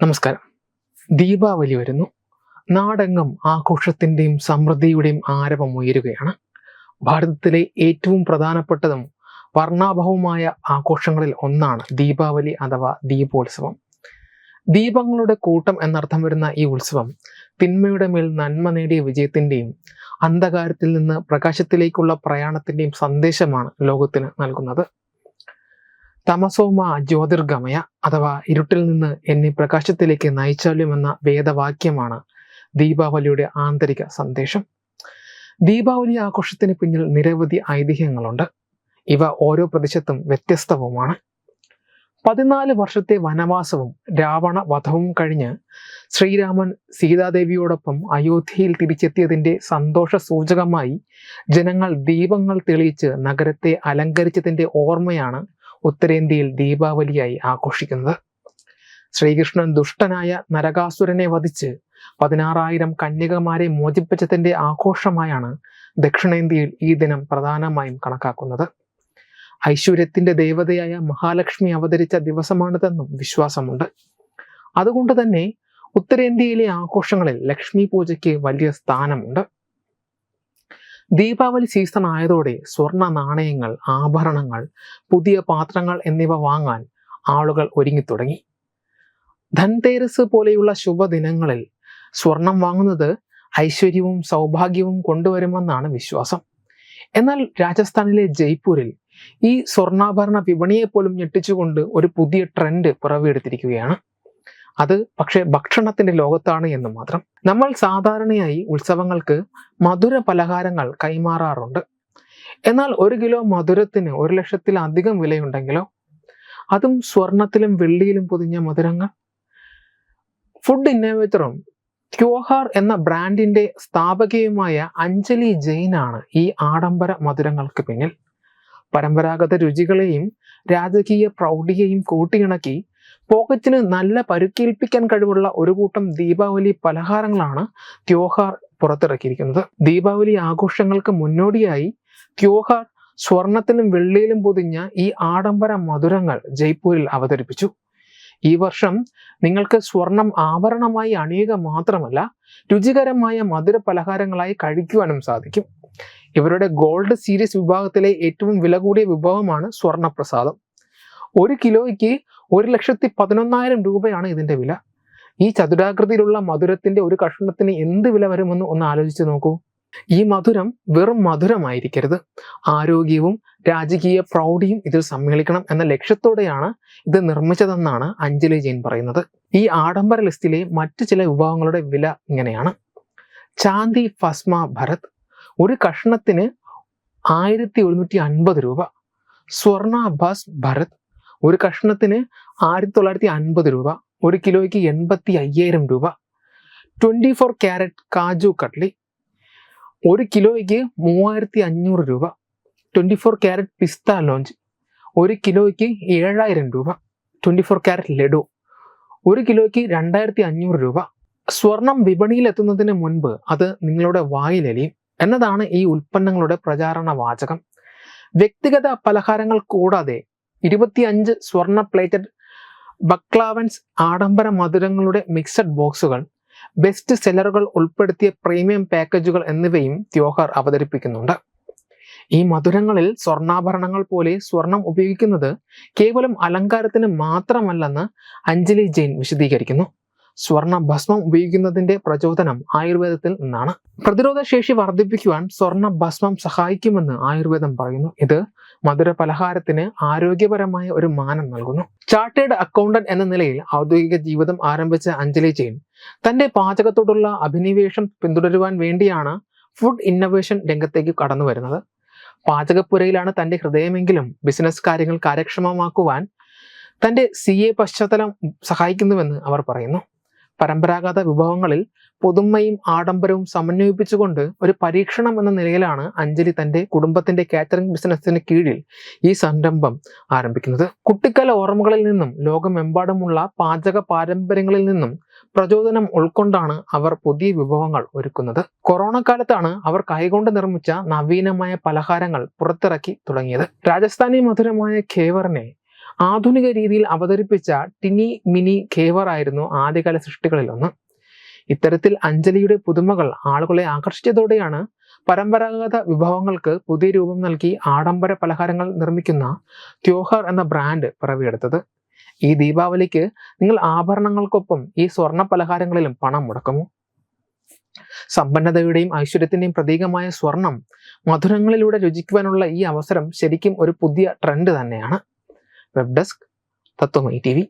നമസ്കാരം. ദീപാവലി വരുന്നു. നാടെങ്ങും ആഘോഷത്തിന്റെയും സമൃദ്ധിയുടെയും ആരവം ഉയരുകയാണ്. ഭാരതത്തിലെ ഏറ്റവും പ്രധാനപ്പെട്ടതും വർണാഭവുമായ ആഘോഷങ്ങളിൽ ഒന്നാണ് ദീപാവലി അഥവാ ദീപോത്സവം. ദീപങ്ങളുടെ കൂട്ടം എന്നർത്ഥം വരുന്ന ഈ ഉത്സവം തിന്മയുടെ മേൽ നന്മ നേടിയ വിജയത്തിന്റെയും അന്ധകാരത്തിൽ നിന്ന് പ്രകാശത്തിലേക്കുള്ള പ്രയാണത്തിന്റെയും സന്ദേശമാണ് ലോകത്തിന് നൽകുന്നത്. തമസോമ ജ്യോതിർഗമയ അഥവാ ഇരുട്ടിൽ നിന്ന് എന്നെ പ്രകാശത്തിലേക്ക് നയിച്ചാലും എന്ന വേദവാക്യമാണ് ദീപാവലിയുടെ ആന്തരിക സന്ദേശം. ദീപാവലി ആഘോഷത്തിന് പിന്നിൽ നിരവധി ഐതിഹ്യങ്ങളുണ്ട്. ഇവ ഓരോ പ്രദേശത്തും വ്യത്യസ്തവുമാണ്. പതിനാല് വർഷത്തെ വനവാസവും രാവണ വധവും കഴിഞ്ഞ് ശ്രീരാമൻ സീതാദേവിയോടൊപ്പം അയോധ്യയിൽ തിരിച്ചെത്തിയതിന്റെ സന്തോഷ സൂചകമായി ജനങ്ങൾ ദീപങ്ങൾ തെളിയിച്ച് നഗരത്തെ അലങ്കരിച്ചതിന്റെ ഓർമ്മയാണ് ഉത്തരേന്ത്യയിൽ ദീപാവലിയായി ആഘോഷിക്കുന്നത്. ശ്രീകൃഷ്ണൻ ദുഷ്ടനായ നരകാസുരനെ വധിച്ച് പതിനാറായിരം കന്യകമാരെ മോചിപ്പിച്ചതിന്റെ ആഘോഷമായാണ് ദക്ഷിണേന്ത്യയിൽ ഈ ദിനം പ്രധാനമായും കണക്കാക്കുന്നത്. ഐശ്വര്യത്തിന്റെ ദേവതയായ മഹാലക്ഷ്മി അവതരിച്ച ദിവസമാണിതെന്നും വിശ്വാസമുണ്ട്. അതുകൊണ്ട് തന്നെ ഉത്തരേന്ത്യയിലെ ആഘോഷങ്ങളിൽ ലക്ഷ്മി പൂജയ്ക്ക് വലിയ സ്ഥാനമുണ്ട്. ദീപാവലി സീസൺ ആയതോടെ സ്വർണ നാണയങ്ങൾ ആഭരണങ്ങൾ പുതിയ പാത്രങ്ങൾ എന്നിവ വാങ്ങാൻ ആളുകൾ ഒരുങ്ങിത്തുടങ്ങി. ധൻതേരസ് പോലെയുള്ള ശുഭദിനങ്ങളിൽ സ്വർണം വാങ്ങുന്നത് ഐശ്വര്യവും സൗഭാഗ്യവും കൊണ്ടുവരുമെന്നാണ് വിശ്വാസം. എന്നാൽ രാജസ്ഥാനിലെ ജയ്പൂരിൽ ഈ സ്വർണാഭരണ വിപണിയെ പോലും ഞെട്ടിച്ചുകൊണ്ട് ഒരു പുതിയ ട്രെൻഡ് പിറവിയെടുത്തിരിക്കുകയാണ്. അത് പക്ഷേ ഭക്ഷണത്തിന്റെ ലോകത്താണ് എന്ന് മാത്രം. നമ്മൾ സാധാരണയായി ഉത്സവങ്ങൾക്ക് മധുര പലഹാരങ്ങൾ കൈമാറാറുണ്ട്. എന്നാൽ ഒരു കിലോ മധുരത്തിന് ഒരു ലക്ഷത്തിലധികം വിലയുണ്ടെങ്കിലോ? അതും സ്വർണത്തിലും വെള്ളിയിലും പൊതിഞ്ഞ മധുരങ്ങൾ? ഫുഡ് ഇന്നോവേറ്ററും ക്യോഹാർ എന്ന ബ്രാൻഡിന്റെ സ്ഥാപകയുമായ അഞ്ജലി ജെയിനാണ് ഈ ആഡംബര മധുരങ്ങൾക്ക് പിന്നിൽ. പരമ്പരാഗത രുചികളെയും രാജകീയ പ്രൗഢിയെയും കൂട്ടിയിണക്കി പോക്കറ്റിന് നല്ല പരുക്കേൽപ്പിക്കാൻ കഴിവുള്ള ഒരു കൂട്ടം ദീപാവലി പലഹാരങ്ങളാണ് ത്യോഹാർ പുറത്തിറക്കിയിരിക്കുന്നത്. ദീപാവലി ആഘോഷങ്ങൾക്ക് മുന്നോടിയായി ത്യോഹാർ സ്വർണത്തിലും വെള്ളിയിലും പൊതിഞ്ഞ ഈ ആഡംബര മധുരങ്ങൾ ജയ്പൂരിൽ അവതരിപ്പിച്ചു. ഈ വർഷം നിങ്ങൾക്ക് സ്വർണം ആഭരണമായി അണിയുക മാത്രമല്ല രുചികരമായ മധുര പലഹാരങ്ങളായി കഴിക്കുവാനും സാധിക്കും. ഇവരുടെ ഗോൾഡ് സീരീസ് വിഭാഗത്തിലെ ഏറ്റവും വില കൂടിയ വിഭവമാണ് സ്വർണപ്രസാദം. ഒരു കിലോയ്ക്ക് ഒരു ലക്ഷത്തി പതിനൊന്നായിരം രൂപയാണ് ഇതിന്റെ വില. ഈ ചതുരാകൃതിയിലുള്ള മധുരത്തിന്റെ ഒരു കഷ്ണത്തിന് എന്ത് വില വരുമെന്ന് ഒന്ന് ആലോചിച്ച് നോക്കൂ. ഈ മധുരം വെറും മധുരമായിരിക്കരുത്. ആരോഗ്യവും രാജകീയ പ്രൗഢിയും ഇതിൽ സമ്മേളിക്കണം എന്ന ലക്ഷ്യത്തോടെയാണ് ഇത് നിർമ്മിച്ചതെന്നാണ് അഞ്ജലി ജെയിൻ പറയുന്നത്. ഈ ആഡംബര ലിസ്റ്റിലെ മറ്റു ചില വിഭവങ്ങളുടെ വില ഇങ്ങനെയാണ്. ചാന്തി ഫസ്മ ഭരത് ഒരു കഷ്ണത്തിന് ആയിരത്തി ഒരുന്നൂറ്റി അൻപത് രൂപ. സ്വർണ ബസ് ഭരത് ഒരു കഷ്ണത്തിന് ആയിരത്തി തൊള്ളായിരത്തി അൻപത് രൂപ ഒരു കിലോയ്ക്ക് എൺപത്തി അയ്യായിരം രൂപ. Twenty four carat kaju katli ഒരു കിലോയ്ക്ക് മൂവായിരത്തി അഞ്ഞൂറ് രൂപ. ട്വന്റി ഫോർ ക്യാരറ്റ് പിസ്ത ലോഞ്ച് ഒരു കിലോയ്ക്ക് ഏഴായിരം രൂപ. ട്വന്റി ഫോർ ക്യാരറ്റ് ലഡു ഒരു കിലോയ്ക്ക് രണ്ടായിരത്തി അഞ്ഞൂറ് രൂപ. സ്വർണം വിപണിയിൽ എത്തുന്നതിന് മുൻപ് അത് നിങ്ങളുടെ വായിലലിയും എന്നതാണ് ഈ ഉൽപ്പന്നങ്ങളുടെ പ്രചാരണ വാചകം. വ്യക്തിഗത പലഹാരങ്ങൾ കൂടാതെ ഇരുപത്തിയഞ്ച് സ്വർണ പ്ലേറ്റഡ് ബക്ലാവൻസ് ആഡംബര മധുരങ്ങളുടെ മിക്സഡ് ബോക്സുകൾ ബെസ്റ്റ് സെല്ലറുകൾ ഉൾപ്പെടുത്തിയ പ്രീമിയം പാക്കേജുകൾ എന്നിവയും ത്യോഹാർ അവതരിപ്പിക്കുന്നുണ്ട്. ഈ മധുരങ്ങളിൽ സ്വർണാഭരണങ്ങൾ പോലെ സ്വർണം ഉപയോഗിക്കുന്നത് കേവലം അലങ്കാരത്തിന് മാത്രമല്ലെന്ന് അഞ്ജലി ജെയിൻ വിശദീകരിക്കുന്നു. സ്വർണ ഭസ്മം ഉപയോഗിക്കുന്നതിന്റെ പ്രചോദനം ആയുർവേദത്തിൽ നിന്നാണ്. പ്രതിരോധ ശേഷി വർദ്ധിപ്പിക്കുവാൻ സ്വർണ ഭസ്മം സഹായിക്കുമെന്ന് ആയുർവേദം പറയുന്നു. ഇത് മധുര പലഹാരത്തിന് ആരോഗ്യപരമായ ഒരു മാനം നൽകുന്നു. ചാർട്ടേഡ് അക്കൗണ്ടന്റ് എന്ന നിലയിൽ ഔദ്യോഗിക ജീവിതം ആരംഭിച്ച അഞ്ജലി ജെയിൻ തന്റെ പാചകത്തോടുള്ള അഭിനിവേശം പിന്തുടരുവാൻ വേണ്ടിയാണ് ഫുഡ് ഇന്നോവേഷൻ രംഗത്തേക്ക് കടന്നു വരുന്നത്. പാചകപ്പുരയിലാണ് തന്റെ ഹൃദയമെങ്കിലും ബിസിനസ് കാര്യങ്ങൾ കാര്യക്ഷമമാക്കുവാൻ തന്റെ സി എ പശ്ചാത്തലം സഹായിക്കുന്നുവെന്ന് അവർ പറയുന്നു. പരമ്പരാഗത വിഭവങ്ങളിൽ പുതുമയും ആഡംബരവും സമന്വയിപ്പിച്ചുകൊണ്ട് ഒരു പരീക്ഷണം എന്ന നിലയിലാണ് അഞ്ജലി തന്റെ കുടുംബത്തിന്റെ കാറ്ററിംഗ് ബിസിനസ്സിന് കീഴിൽ ഈ സംരംഭം ആരംഭിക്കുന്നത്. കുട്ടിക്കാല ഓർമ്മകളിൽ നിന്നും ലോകമെമ്പാടുമുള്ള പാചക പാരമ്പര്യങ്ങളിൽ നിന്നും പ്രചോദനം ഉൾക്കൊണ്ടാണ് അവർ പുതിയ വിഭവങ്ങൾ ഒരുക്കുന്നത്. കൊറോണ കാലത്താണ് അവർ കൈകൊണ്ട് നിർമ്മിച്ച നവീനമായ പലഹാരങ്ങൾ പുറത്തിറക്കി തുടങ്ങിയത്. രാജസ്ഥാനി മധുരമായ ഖേവറിനെ ആധുനിക രീതിയിൽ അവതരിപ്പിച്ച ടിനി മിനി ഖേവർ ആയിരുന്നു ആദ്യകാല സൃഷ്ടികളിലൊന്ന്. ഇത്തരത്തിൽ അഞ്ജലിയുടെ പുതുമകൾ ആളുകളെ ആകർഷിച്ചതോടെയാണ് പരമ്പരാഗത വിഭവങ്ങൾക്ക് പുതിയ രൂപം നൽകി ആഡംബര പലഹാരങ്ങൾ നിർമ്മിക്കുന്ന ത്യോഹർ എന്ന ബ്രാൻഡ് പിറവിയെടുത്തത്. ഈ ദീപാവലിക്ക് നിങ്ങൾ ആഭരണങ്ങൾക്കൊപ്പം ഈ സ്വർണ പലഹാരങ്ങളിലും പണം മുടക്കുമോ? സമ്പന്നതയുടെയും ഐശ്വര്യത്തിന്റെയും പ്രതീകമായ സ്വർണം മധുരങ്ങളിലൂടെ രുചിക്കുവാനുള്ള ഈ അവസരം ശരിക്കും ഒരു പുതിയ ട്രെൻഡ് തന്നെയാണ്. वेब डेस्क तत्वमयी तो टीवी।